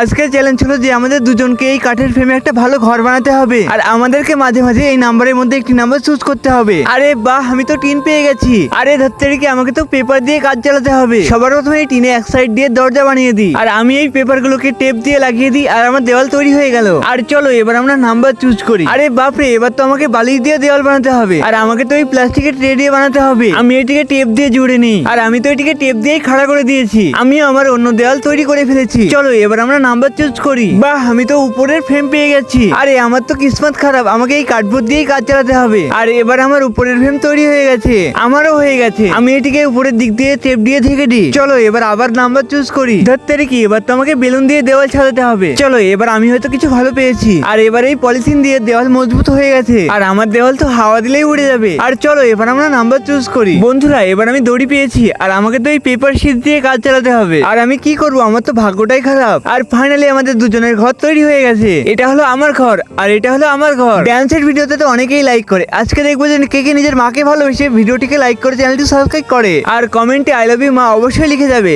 আজকের চ্যালেঞ্জ ছিল যে আমাদের দুজনকে এই কাঠের ফ্রেমে একটা ভালো ঘর বানাতে হবে। আর আমাদেরকে মাঝে মাঝে এই নাম্বারের মধ্যে একটি নাম্বার চুজ করতে হবে। আরে বাহ, আমি তো টিন পেয়ে গেছি। আরে ধরতে আমাকে তো পেপার দিয়ে কাজ চালাতে হবে। সবার প্রথমে এই টিনে এক সাইড দিয়ে দরজা বানিয়ে দিই। আর আমি এই পেপার গুলোকে টেপ দিয়ে লাগিয়ে দিই, আর আমার দেওয়াল তৈরি হয়ে গেল। আর চলো, এবার আমরা নাম্বার চুজ করি। আরে বাপরে এবার তো আমাকে বালিশ দিয়ে দেওয়াল বানাতে হবে। আর আমাকে তো এই প্লাস্টিকের ট্রে দিয়ে বানাতে হবে। আমি এটিকে টেপ দিয়ে জুড়ে নিই। আর আমি তো এটিকে টেপ দিয়েই খাড়া করে দিয়েছি। আমি আমার অন্য দেওয়াল তৈরি করে ফেলেছি। চলো, এবার আমরা নাম্বার চুজ করি। বাহ, আমি তো উপরের ফ্রেম পেয়ে গেছি। আরে, আমার তো কিসমত খারাপ। আমাকে এই কার্ডবোর্ড দিয়েই কাজ চালাতে হবে। আর, এবার আমার উপরের ফ্রেম তৈরি হয়ে গেছে। আমারও হয়ে গেছে। আমি এটিকে উপরের দিক দিয়ে টেপ দিয়ে থেকে দিই। চলো, এবার আবার নাম্বার চুজ করি। ধরতে কি, এবার তো আমাকে বেলুন দিয়ে দেওয়াল সাজাতে হবে। চলো, এবার আমি হয়তো কিছু ভালো পেয়েছি। আর এবার এই পলিথিন দিয়ে দেওয়াল মজবুত হয়ে গেছে। আর আমার দেওয়াল তো হাওয়া দিলেই উড়ে যাবে। আর চলো, এবার আমরা নাম্বার চুজ করি। বন্ধুরা, এবার আমি দড়ি পেয়েছি। আর আমাকে তো এই পেপার শিট দিয়ে কাজ চালাতে হবে। আর আমি কি করব? আমার তো ভাগ্যটাই খারাপ। আর ফাইনালি আমাদের দুজনের ঘর তৈরি হয়ে গেছে। এটা হলো আমার ঘর, আর এটা হলো আমার ঘর। ড্যান্সের ভিডিওতে তো অনেকেই লাইক করে। আজকে দেখব যে কে কে নিজের মাকে ভালোবেসে ভিডিওটিকে লাইক করে চ্যানেলটি সাবস্ক্রাইব করে। আর কমেন্টে আই লাভ ইউ মা অবশ্যই লিখে যাবে।